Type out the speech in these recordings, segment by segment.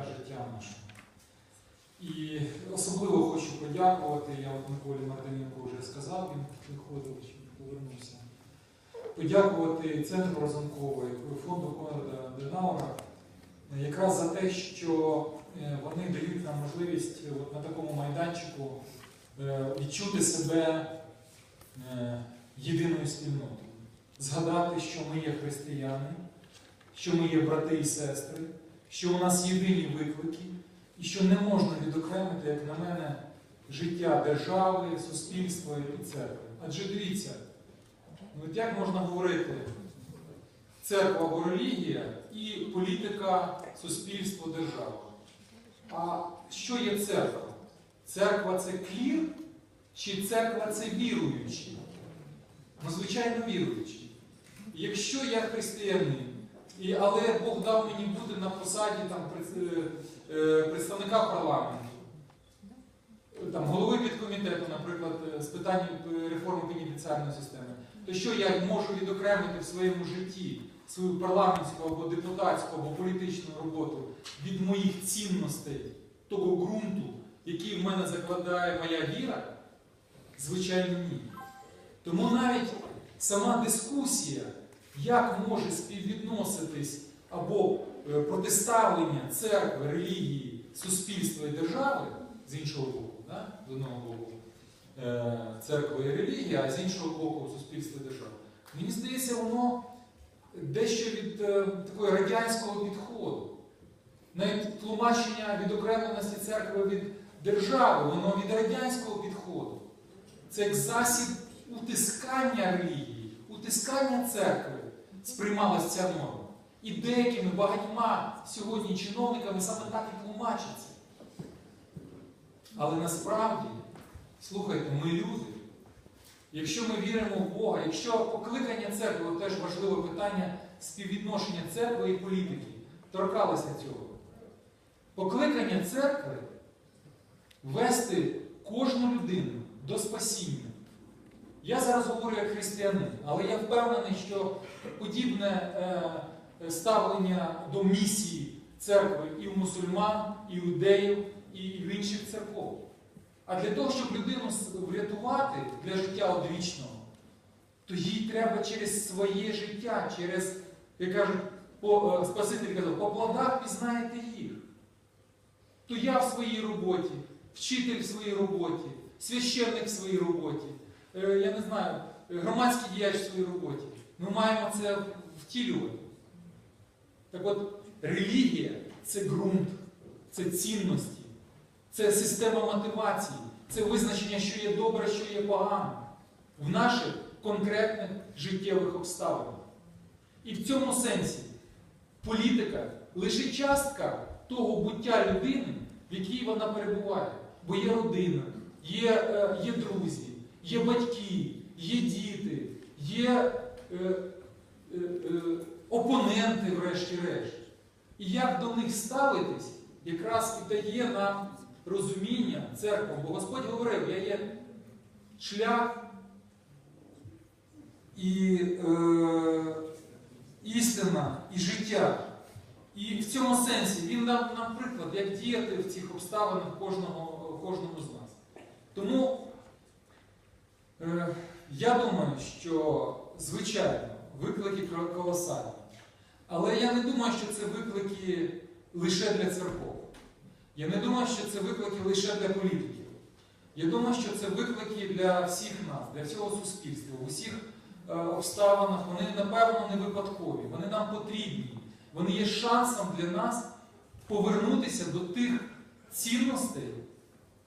життя життя нашого. І особливо хочу подякувати, я от Миколі Мартиненко вже сказав, він виходив, повернувся. Подякувати Центру Разумкової, фонду Конрада Денаура, якраз за те, що е, вони дають нам можливість е, от на такому майданчику е, відчути себе єдиною спільнотою, згадати, що ми є християни, що ми є брати і сестри, що у нас єдині виклики, і що не можна відокремити, як на мене, життя держави, суспільства і церкви. Адже дивіться, от як можна говорити церква або релігія і політика, суспільство, держава. А що є церква? Церква це клір, чи церква це віруючі? Ну, звичайно, віруючі. Якщо я християнин, і, але Бог дав мені бути на посаді там, е, е, представника парламенту, там, голови підкомітету, наприклад, е, з питань реформи пенітенціарної системи, то що я можу відокремити в своєму житті свою парламентську або депутатську або політичну роботу від моїх цінностей, того ґрунту, який в мене закладає моя віра? Звичайно, ні. Тому навіть сама дискусія, як може співвідноситись або е, протиставлення церкви, релігії, суспільства і держави з іншого боку, да? з одного боку е, церква і релігія, а з іншого боку суспільство і держава. Мені здається, воно дещо від е, такого радянського підходу. Навіть тлумачення відокремленості церкви від держави, воно від радянського підходу. Це як засіб утискання релігії, утискання церкви сприймалася ця норма. І деякими багатьма сьогодні чиновниками саме так і тлумачиться. Але насправді, слухайте, ми люди. Якщо ми віримо в Бога, якщо покликання церкви теж важливе питання співвідношення церкви і політики, торкалося цього. Покликання церкви вести кожну людину до спасіння. Я зараз говорю як християнин, але я впевнений, що подібне е, ставлення до місії церкви і в мусульман, і в іудеїв, і в інших церков. А для того, щоб людину врятувати для життя одвічного, то їй треба через своє життя, через, як кажуть, по, е, Спаситель казав, по плодах пізнаєте їх. То я в своїй роботі, вчитель в своїй роботі, священник в своїй роботі, я не знаю, е, громадський діяч в своїй роботі. Ми маємо це втілювати. Так от, релігія це ґрунт, це цінності, це система мотивації, це визначення, що є добре, що є погано в наших конкретних життєвих обставинах. І в цьому сенсі політика лише частка того буття людини, в якій вона перебуває. Бо є родина, є, е, є друзі, є батьки, є діти, є е, е, е, опоненти, врешті-решт. І як до них ставитись, якраз і дає нам розуміння церква. Бо Господь говорив, я є шлях і е, істина, і життя. І в цьому сенсі він дав нам приклад, як діяти в цих обставинах кожного, кожному з нас. Тому я думаю, що, звичайно, виклики колосальні. Але я не думаю, що це виклики лише для церков. Я не думаю, що це виклики лише для політиків. Я думаю, що це виклики для всіх нас, для всього суспільства, в усіх е, обставинах. Вони, напевно, не випадкові, вони нам потрібні. Вони є шансом для нас повернутися до тих цінностей,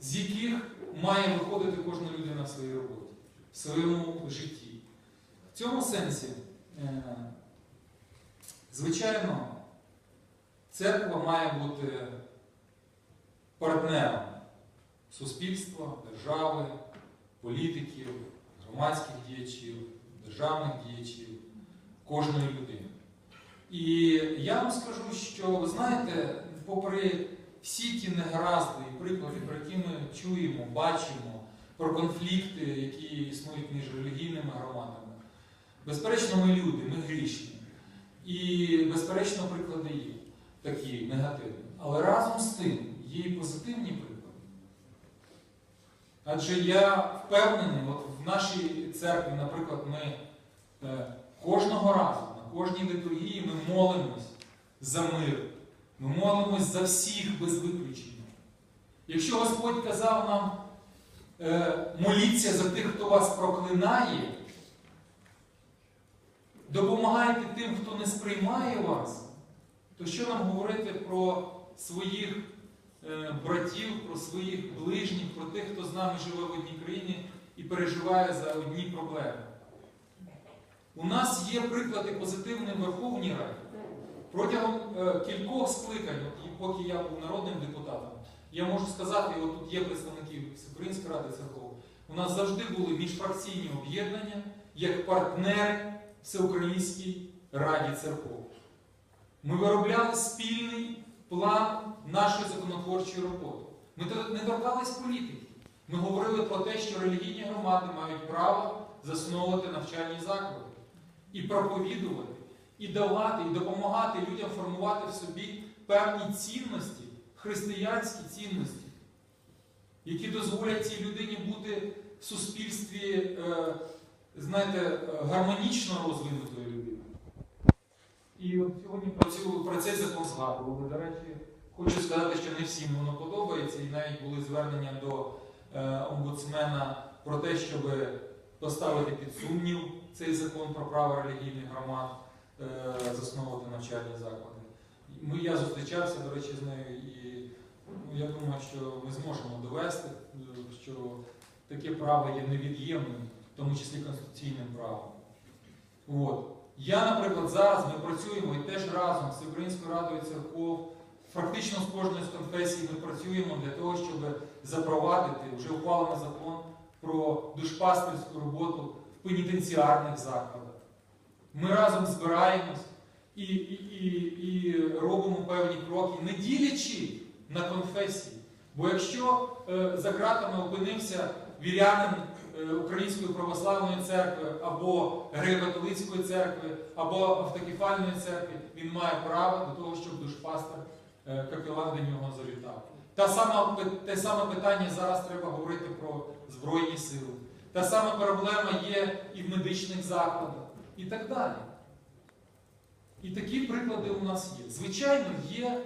з яких має виходити кожна людина в своїй роботі, в своєму житті. В цьому сенсі, е, звичайно, церква має бути партнером суспільства, держави, політиків, громадських діячів, державних діячів, кожної людини. І я вам скажу, що ви знаєте, попри всі ті негаразди і приклади, про які ми чуємо, бачимо, про конфлікти, які існують між релігійними громадами, безперечно, ми люди, ми грішні. І, безперечно, приклади є такі негативні. Але разом з тим є і позитивні приклади. Адже я впевнений, от в нашій церкві, наприклад, ми е, кожного разу, на кожній літургії ми молимось за мир. Ми молимось за всіх без виключення. Якщо Господь казав нам, моліться за тих, хто вас проклинає, допомагайте тим, хто не сприймає вас, то що нам говорити про своїх е, братів, про своїх ближніх, про тих, хто з нами живе в одній країні і переживає за одні проблеми? У нас є приклади позитивні в Верховній Раді. Протягом е, кількох скликань, поки я був народним депутатом, я можу сказати, от тут є представники Всеукраїнської ради церков, у нас завжди були міжфракційні об'єднання як партнери Всеукраїнській Раді церков. Ми виробляли спільний план нашої законотворчої роботи. Ми не торкались політики. Ми говорили про те, що релігійні громади мають право засновувати навчальні заклади і проповідувати, і давати, і допомагати людям формувати в собі певні цінності, християнські цінності, які дозволять цій людині бути в суспільстві, е, знаєте, гармонічно розвинутою людиною. І от сьогодні про, цю, про цей закон згадували. До речі, хочу сказати, що не всім воно подобається, і навіть були звернення до е, омбудсмена про те, щоб поставити під сумнів цей закон про право релігійних громад е, засновувати навчальні заклади. Ми, я зустрічався, до речі, з нею, і ну, я думаю, що ми зможемо довести, що таке право є невід'ємним, в тому числі конституційним правом. От. Я, наприклад, зараз ми працюємо і теж разом з Українською радою церков, фактично з кожною з конфесій ми працюємо для того, щоб запровадити вже ухвалений закон про душпастерську роботу в пенітенціарних закладах. Ми разом збираємось і, і, і, і робимо певні кроки, не ділячи на конфесії. Бо якщо е, за ґратами опинився вірянин е, Української православної церкви або греко-католицької церкви, або автокефальної церкви, він має право до того, щоб душпастер е, капелан до нього завітав. Та сама, те саме питання зараз треба говорити про Збройні сили. Та сама проблема є і в медичних закладах, і так далі. І такі приклади у нас є. Звичайно, є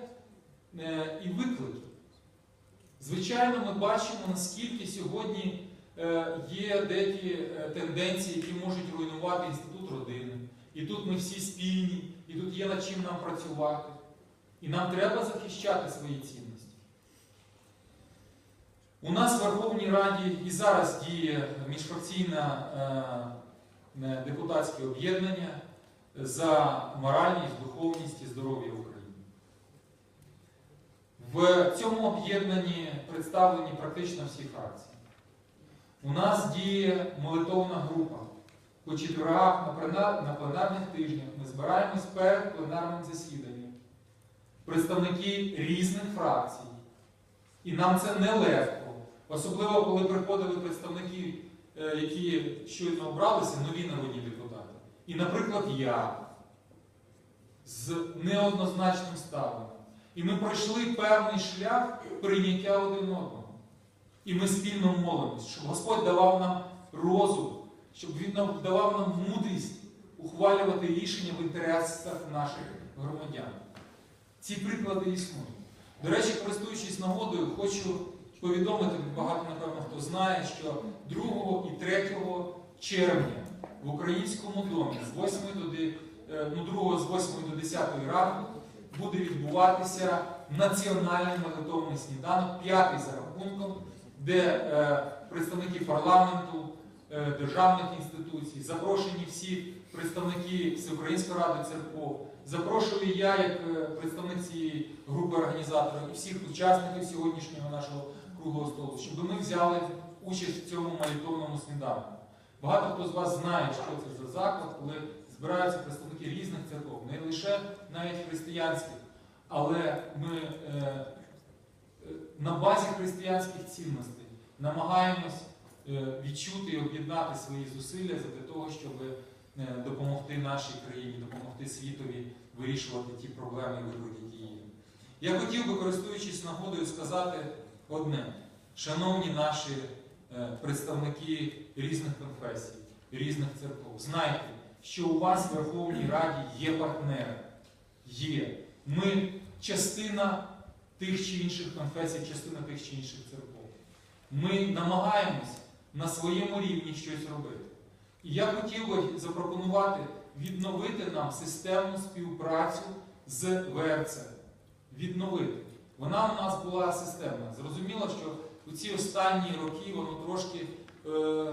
е, і виклики. Звичайно, ми бачимо, наскільки сьогодні е, є деякі е, тенденції, які можуть руйнувати інститут родини. І тут ми всі спільні, і тут є над чим нам працювати. І нам треба захищати свої цінності. У нас в Верховній Раді і зараз діє міжфракційне е, депутатське об'єднання за моральність, духовність і здоров'я України. В цьому об'єднанні представлені практично всі фракції. У нас діє молитовна група. По четвергах на пленарних тижнях ми збираємось перед пленарним засіданням. Представники різних фракцій. І нам це нелегко. Особливо, коли приходили представники, е, які щойно обралися, нові народні депутати. І, наприклад, я з неоднозначним ставленням. І ми пройшли певний шлях прийняття один одного. І ми спільно молимось, щоб Господь давав нам розум, щоб Він давав нам мудрість ухвалювати рішення в інтересах наших громадян. Ці приклади існують. До речі, користуючись нагодою, хочу повідомити, багато, напевно, хто знає, що 2 і 3 червня в українському домі з 8 до е, ну, 2 з 8 до 10 ранку буде відбуватися національний молитовний сніданок, п'ятий за рахунком, де е, представники парламенту, е, державних інституцій, запрошені всі представники Всеукраїнської ради церков. Запрошую я, як е, представник цієї групи організаторів, і всіх учасників сьогоднішнього нашого круглого столу, щоб ми взяли участь в цьому молитовному сніданку. Багато хто з вас знає, що це за заклад, коли збираються представники різних церков, не лише навіть християнських, але ми е, е, на базі християнських цінностей намагаємось е, відчути і об'єднати свої зусилля для того, щоб е, допомогти нашій країні, допомогти світові вирішувати ті проблеми і виклики, які є. Я хотів би, користуючись нагодою, сказати одне. Шановні наші представники різних конфесій, різних церков, знайте, що у вас в Верховній Раді є партнери. Є. Ми частина тих чи інших конфесій, частина тих чи інших церков. Ми намагаємось на своєму рівні щось робити. І я хотів би запропонувати відновити нам системну співпрацю з ВРЦ. Відновити. Вона у нас була системна. Зрозуміло, що у ці останні роки воно трошки е,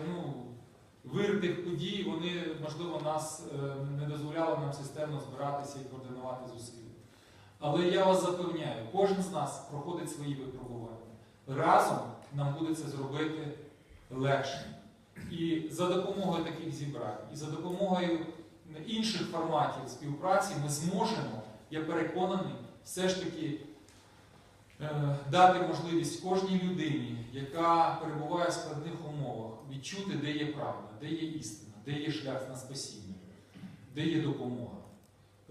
ну, вир тих подій, вони, можливо, нас е, не дозволяли нам системно збиратися і координувати зусилля. Але я вас запевняю, кожен з нас проходить свої випробування. Разом нам буде це зробити легше. І за допомогою таких зібрань, і за допомогою інших форматів співпраці ми зможемо, я переконаний, все ж таки дати можливість кожній людині, яка перебуває в складних умовах, відчути, де є правда, де є істина, де є шлях на спасіння, де є допомога.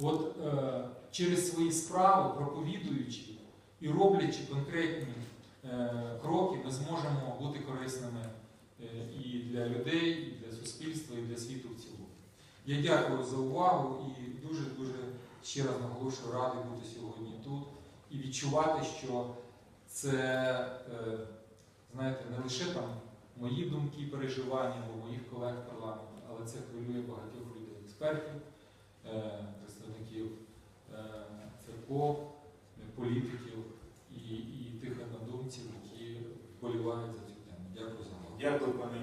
От е, через свої справи, проповідуючи і роблячи конкретні е, кроки, ми зможемо бути корисними е, і для людей, і для суспільства, і для світу в цілому. Я дякую за увагу і дуже-дуже ще раз наголошую, радий бути сьогодні тут відчувати, що це, е, знаєте, не лише там мої думки, переживання або моїх колег в парламенті, але це хвилює багатьох людей, експертів, е, представників е, церков, політиків і, і тих однодумців, які вболівають за цю тему. Дякую за увагу. Дякую, пане